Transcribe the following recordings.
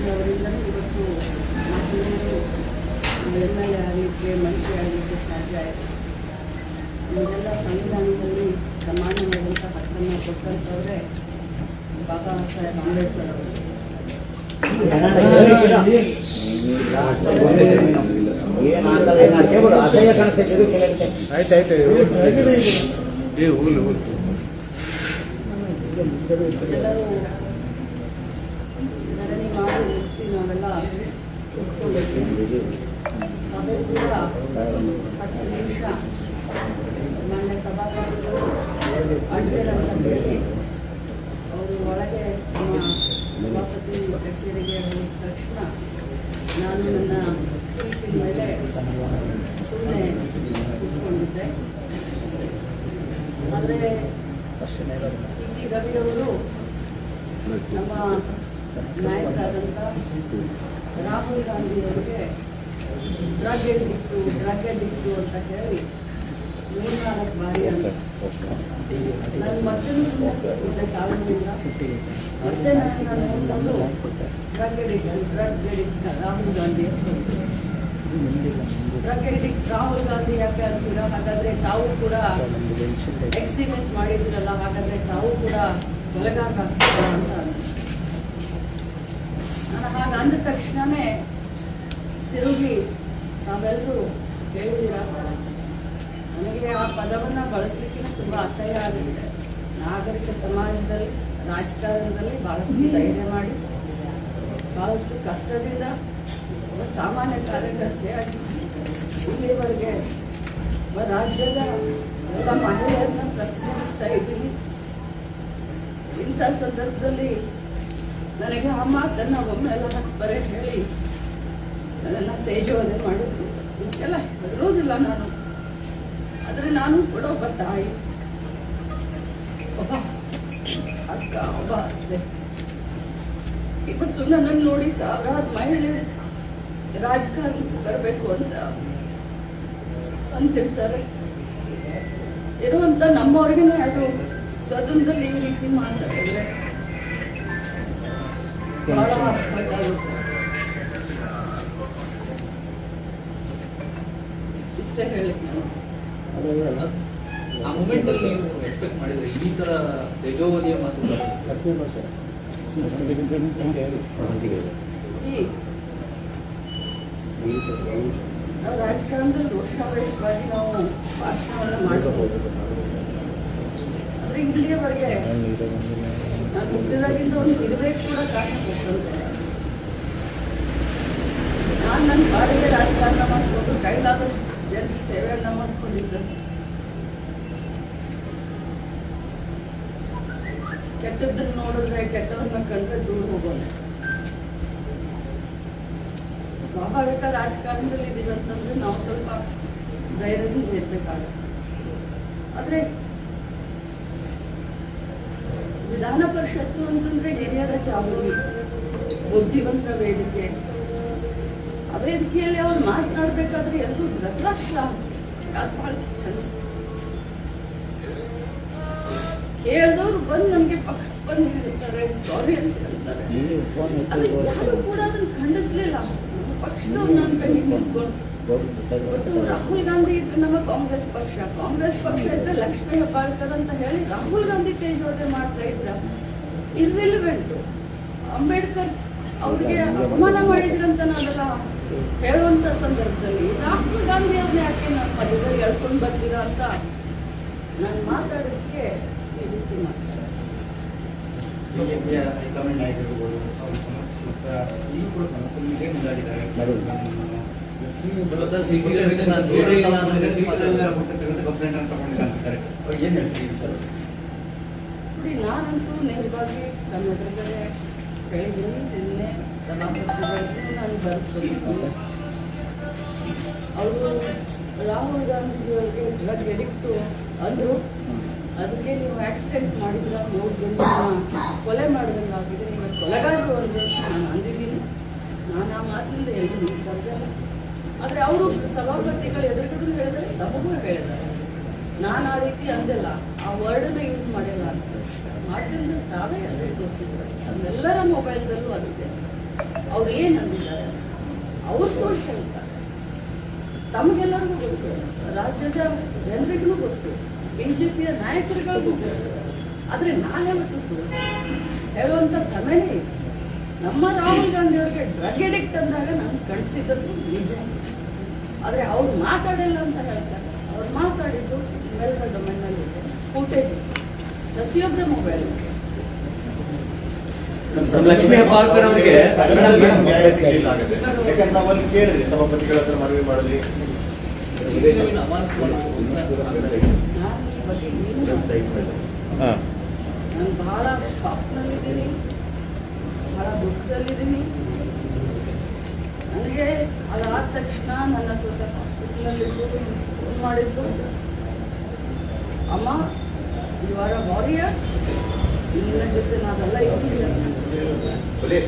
ಅವರಿಂದಲೂ ಇವತ್ತು ಮಹಿಳೆಯರು M L A ಆಗಲಿಕ್ಕೆ ಮಂತ್ರಿ ಆಗಲಿಕ್ಕೆ ಸಾಧ್ಯ ಆಯಿತು ನಮಗೆಲ್ಲ ಸಂವಿಧಾನದಲ್ಲಿ ಸಮಾನವಾದಂಥ ಹಕ್ಕನ್ನು ಕೊಟ್ಟಂಥವ್ರೆ ಬಾಬಾ ಸಾಹೇಬ್ ಅಂಬೇಡ್ಕರ್ ಅವರು ಅಸಹ್ಯ ಕಾಣಿಸ್ತಿದ್ದು ಕೆಲಕ್ಕೆ ಆಯ್ತಾಯ್ತು ಏ ಹೋಗ್ಲಿ ಹೋಗ್ಲಿ ಎಲ್ಲರೂ ಧರಣಿ ಮಾಡಿ ಮುಗಿಸಿ ನಾವೆಲ್ಲ ಕೂತ್ಕೊಂಡಿದ್ದೀವಿ ಸಭೆ ಕೂಡ ಹತ್ತು ನಿಮಿಷ. ಮಾನ್ಯ ಸಭಾಪತಿಗಳು ಅಂತ ಹೇಳಿ ಅವರು ಒಳಗೆ ಸಭಾಪತಿ ಕಚೇರಿಗೆ ಹೋದ ತಕ್ಷಣ ನಾನು ನನ್ನ ಸೀಟಿನ ಮೇಲೆ ಸುಮ್ಮನೆ ಕೂತ್ಕೊಂಡಿದ್ದೆ. ಆದರೆ ಸಿ ಟಿ ರವಿಯವರು ನಮ್ಮ ನಾಯಕರಾದಂಥ ರಾಹುಲ್ ಗಾಂಧಿಯವರಿಗೆ ಡ್ರಗ್ ಎಡಿಕ್ಟು ಡ್ರಗ್ ಎಡಿಕ್ಟು ಅಂತ ಹೇಳಿ ಮೂರ್ನಾಲ್ಕು ಬಾರಿ ಅಂತ. ನಾನು ಮತ್ತೆ ಸುಮ್ಮನೆ ಕಾರಣದಿಂದ. ಮತ್ತೆ ನಾನು ನೋಡಿಕೊಂಡು drug addict drug addict Rahul Gandhi drug addict Rahul Gandhi ಯಾಕೆ ಅಂತೀರಾ? ಹಾಗಾದ್ರೆ ತಾವು ಕೂಡ ಎಕ್ಸಿಡೆಂಟ್ ಮಾಡಿದ್ರಲ್ಲ ಹಾಗಾದರೆ ತಾವು ಕೂಡ ಕೊಲೆಗಾರ ಅಂತ. ನಾನು ಹಾಗೆ ಅಂದ ತಕ್ಷಣನೇ ತಿರುಗಿ ನಾವೆಲ್ಲರೂ ಹೇಳಿದಿರಾ ನನಗೆ ಆ ಪದವನ್ನ ಬಳಸಲಿಕ್ಕೆ ತುಂಬ ಅಸಹ್ಯ ಆಗುತ್ತೆ. ನಾಗರಿಕ ಸಮಾಜದಲ್ಲಿ, ರಾಜಕಾರಣದಲ್ಲಿ ಬಹಳಷ್ಟು ಧೈರ್ಯ ಮಾಡಿ, ಬಹಳಷ್ಟು ಕಷ್ಟದಿಂದ ಒಬ್ಬ ಸಾಮಾನ್ಯ ಕಾರ್ಯಕರ್ತೆಯಾಗಿ ಇಲ್ಲಿವರೆಗೆ ಒಬ್ಬ ರಾಜ್ಯದ ಎಲ್ಲ ಮಹಿಳೆಯರನ್ನ ಪ್ರತಿನಿಧಿಸ್ತಾ ಇದ್ದೀನಿ. ಇಂಥ ಸಂದರ್ಭದಲ್ಲಿ ನನಗೆ ಆ ಮಾತನ್ನು ಒಮ್ಮೆಲ್ಲ ಬರೇ ಹೇಳಿ. ನನ್ನೆಲ್ಲ ತೇಜವನ್ನೇ ಮಾಡಿದ್ರು. ಎಲ್ಲ ಹೆದರೋದಿಲ್ಲ ನಾನು. ಆದರೆ ನಾನು ಕೂಡ ಒಬ್ಬ ತಾಯಿ. ಒಬ್ಬ ಅಕ್ಕ, ಒಬ್ಬ ಅತ್ತೆ. ಇವತ್ತು ನನ್ನನ್ನು ನೋಡಿ ಸಾವಿರಾರು ಮಹಿಳೆ ರಾಜಕಾರಣಕ್ಕೆ ಬರಬೇಕು ಅಂತ ಅಂತಿರ್ತಾರೆ. ಇರುವಂತ ನಮ್ಮವ್ರಿಗೆ ಅದು ಸದನದಲ್ಲಿ ಈ ರೀತಿ ಮಾತಾಡಿದ್ರೆ. ಬಹಳ ಗೊತ್ತಾಗುತ್ತೆ ಇಷ್ಟೇ ಹೇಳಿ ನಾನು ಆ ಮೂಮೆಂಟ್ ಅಲ್ಲಿ ನೀವು ಎಕ್ಸ್ಪೆಕ್ಟ್ ಮಾಡಿದ್ರೆ ಈ ತರ ತೇಜೋವಧಿಯ ಮಾತುಗಳು. ಈ ನಾವು ರಾಜಕಾರಣದಲ್ಲಿ ವರ್ಷಾವರಿಷವಾಗಿ ನಾವು ಭಾಷಣವನ್ನು ಮಾಡಬಹುದು ಆದರೆ ಇಲ್ಲಿಯವರೆಗೆ ಹುಟ್ಟಿದಾಗಿಂದ ಒಂದು ಇರಬೇಕು ಕೂಡ ಕಾರಣ ನಾನು ನನ್ನ ಬಾಡಿಗೆ ರಾಜಕಾರಣ ಮಾಡಿಕೊಂಡು ಕೈಲಾದಷ್ಟು ಜನ ಸೇವೆಯನ್ನು ಮಾಡ್ಕೊಂಡಿದ್ದೆ. ಕೆಟ್ಟದ್ದನ್ನು ನೋಡಿದ್ರೆ ಕೆಟ್ಟದನ್ನ ಕಂಡ್ರೆ ದೂರ ಹೋಗೋದು. ಸ್ವಾಭಾವಿಕ ರಾಜಕಾರಣದಲ್ಲಿ ಇದೀವಿ ಅಂತಂದ್ರೆ ನಾವು ಸ್ವಲ್ಪ ಧೈರ್ಯದಿಂದ ಇರ್ಬೇಕಾಗುತ್ತೆ. ಆದ್ರೆ ವಿಧಾನ ಪರಿಷತ್ತು ಅಂತಂದ್ರೆ ಹಿರಿಯರ ಚಾವಡಿ ಬುದ್ಧಿವಂತರ ವೇದಿಕೆ. ಆ ವೇದಿಕೆಯಲ್ಲಿ ಅವ್ರು ಮಾತನಾಡ್ಬೇಕಾದ್ರೆ ಎಲ್ಲರೂ ಧೃತರಾಷ್ಟ್ರ. ಕೇಳಿದವ್ರು ಬಂದು ನಮ್ಗೆ ಪಕ್ಕ ಬಂದು ಹೇಳ್ತಾರೆ ಸಾರಿ ಅಂತ ಹೇಳ್ತಾರೆ. ಯಾರು ಕೂಡ ಅದನ್ನ ಖಂಡಿಸ್ಲಿಲ್ಲ. ಪಕ್ಷದವ್ರು ನನ್ನ ಕೈ ನಿಂತ್ಕೊಂಡು ರಾಹುಲ್ ಗಾಂಧಿ ಇದ್ರೆ ನಮ್ಮ ಕಾಂಗ್ರೆಸ್ ಪಕ್ಷ. ಕಾಂಗ್ರೆಸ್ ಪಕ್ಷ ಇದ್ರೆ ಲಕ್ಷ್ಮೀ ಹೆಬ್ಬಾಳ್ಕರ್ ಅಂತ ಹೇಳಿ ರಾಹುಲ್ ಗಾಂಧಿ ತೇಜೋದೆ ಮಾಡ್ತಾ ಇದ್ರ. ಇರ್ರಿಲಿವೆಂಟ್ ಅಂಬೇಡ್ಕರ್ ಅವ್ರಿಗೆ ಅಪಮಾನ ಮಾಡಿದ್ರಂತ ನಾವೆಲ್ಲ ಹೇಳುವಂತ ಸಂದರ್ಭದಲ್ಲಿ ರಾಹುಲ್ ಗಾಂಧಿ ಅವ್ರನ್ನ ಯಾಕೆ ನಮ್ಮ ಮಧ್ಯದಲ್ಲಿ ಹೇಳ್ಕೊಂಡು ಬರ್ತೀರಾ ಅಂತ ನಾನು ಮಾತಾಡೋದಕ್ಕೆ ಈ ರೀತಿ ಮಾತಾಡ್ತೀನಿ ಬಿಜೆಪಿಯ ಹೈಕಮಾಂಡ್ ನಾಯಕರುಗಳು ಅವರು ಸಮರ್ಥ ಈಗ ಕೂಡ ಸಮರ್ಥನೆ ಮುಂದಾಗಿದ್ದಾರೆ. ನೋಡಿ, ನಾನಂತೂ ನೇರವಾಗಿ ನಮ್ಮ ಎದುರುಗಡೆ ಹೇಳಿದ್ದೀನಿ ನಿನ್ನೆ ಸಭಾಪತಿಗಳಿಗೂ ನಾನು ಬರೆದು ಅವರು ರಾಹುಲ್ ಗಾಂಧೀಜಿಯವರಿಗೆ ಡ್ರಗ್ ಎಡಿಕ್ಟು ಅಂದ್ರು. ಅದಕ್ಕೆ ನೀವು ಆಕ್ಸಿಡೆಂಟ್ ಮಾಡಿದ್ರ ಮೂರು ಜನ ಕೊಲೆ ಮಾಡಿದಂಗಾಗಿದೆ. ನೀವು ಕೊಲೆಗಾರರು ಅಂದರು ನಾನು ಅಂದಿದ್ದೀನಿ. ನಾನು ಆ ಮಾತಿನಿಂದ ಎಲ್ಲರೂ ನಿಸರ್ಜನೆ ಆದರೆ ಅವರು ಸಭಾಪತಿಗಳು ಎದುರುಗಡೆ ಹೇಳಿದ್ರೆ ತಮಗೂ ಹೇಳಿದ್ದಾರೆ. ನಾನು ಆ ರೀತಿ ಅಂದಿಲ್ಲ. ಆ ವರ್ಡನ್ನ ಯೂಸ್ ಮಾಡಿಲ್ಲ ಅಂತ. ಮಾಧ್ಯಮದಲ್ಲಿ ತಾವೇ ಅದೇ ತೋರಿಸಿದ್ರು ನಮ್ಮೆಲ್ಲರ ಮೊಬೈಲ್ದಲ್ಲೂ ಅಷ್ಟೇ ಅವ್ರು ಏನು ಅಂದಿದ್ದಾರೆ? ಅವ್ರು ಸುಳ್ಳು ಹೇಳ್ತಾರೆ. ತಮಗೆಲ್ಲರಿಗೂ ಗೊತ್ತು. ರಾಜ್ಯದ ಜನರಿಗೂ ಗೊತ್ತು. ಬಿಜೆಪಿಯ ನಾಯಕರುಗಳಿಗೂ ಗೊತ್ತು. ಆದ್ರೆ ನಾನ್ಯಾವತ್ತೂ ಸುಳ್ಳು ಹೇಳುವಂತ ಕ್ರಮೇನೆ ನಮ್ಮ ರಾಹುಲ್ ಗಾಂಧಿ ಅವ್ರಿಗೆ ಡ್ರಗ್ ಎಡಿಕ್ಟ್ ಅಂದಾಗ ನಾನು ಕಳಿಸಿದ್ದು ನಿಜ ಆದ್ರೆ ಅವ್ರು ಮಾತಾಡಲ್ಲ ಅಂತ ಹೇಳ್ತಾರೆ. ಅವ್ರು ಮಾತಾಡಿದ್ದು ನಿಮ್ಮೆಲ್ಲರ ಡೊಮೆನ್ನಲ್ಲಿ ಇದೆ. ಫುಟೇಜ್ ಪ್ರತಿಯೊಬ್ಬರ ಮೊಬೈಲ್ ನಮ್ಮ ಲಕ್ಷ್ಮೀ ಹೆಬ್ಬಾಳ್ಕರ್ ಅವ್ರಿಗೆ. ಯಾಕಂದ್ರೆ ನಾವಲ್ಲಿ ಕೇಳಿದ್ರಿ ಸಭಾಪತಿಗಳ ಹತ್ರ ಮನವಿ ಮಾಡಲಿ. ನಾನು ಈ ಬಗ್ಗೆ ಏನು ನಾನು ಬಹಳ ಶಾಕ್ನಲ್ಲಿದ್ದೀನಿ ಬಹಳ ದುಃಖದಲ್ಲಿದ್ದೀನಿ. ನನಗೆ ಅದಾದ ತಕ್ಷಣ ನನ್ನ ಸೊಸೆ ಹಾಸ್ಪಿಟಲಲ್ಲಿದ್ದು ಫೋನ್ ಮಾಡಿದ್ದು ಅಮ್ಮ ಈ ವಾರ ಅ ವಾರಿಯರ್ ನಿನ್ನ ಜೊತೆ ನಾವೆಲ್ಲ ಇದ್ದೀವಿ.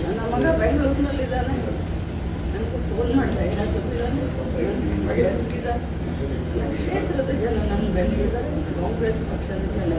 ನನ್ನ ಮಗ ಬೆಂಗಳೂರಿನಲ್ಲಿದ್ದಾನೆ. ನನಗೆ ಫೋನ್ ಮಾಡಿದೆ ಇಲ್ಲ ಗೊತ್ತಿದ್ದಾನೆ ನನ್ನ ಕ್ಷೇತ್ರದ ಜನ ನನ್ನ ಬೆಂಗಿದ್ದಾರೆ ಕಾಂಗ್ರೆಸ್ ಪಕ್ಷದ ಜನ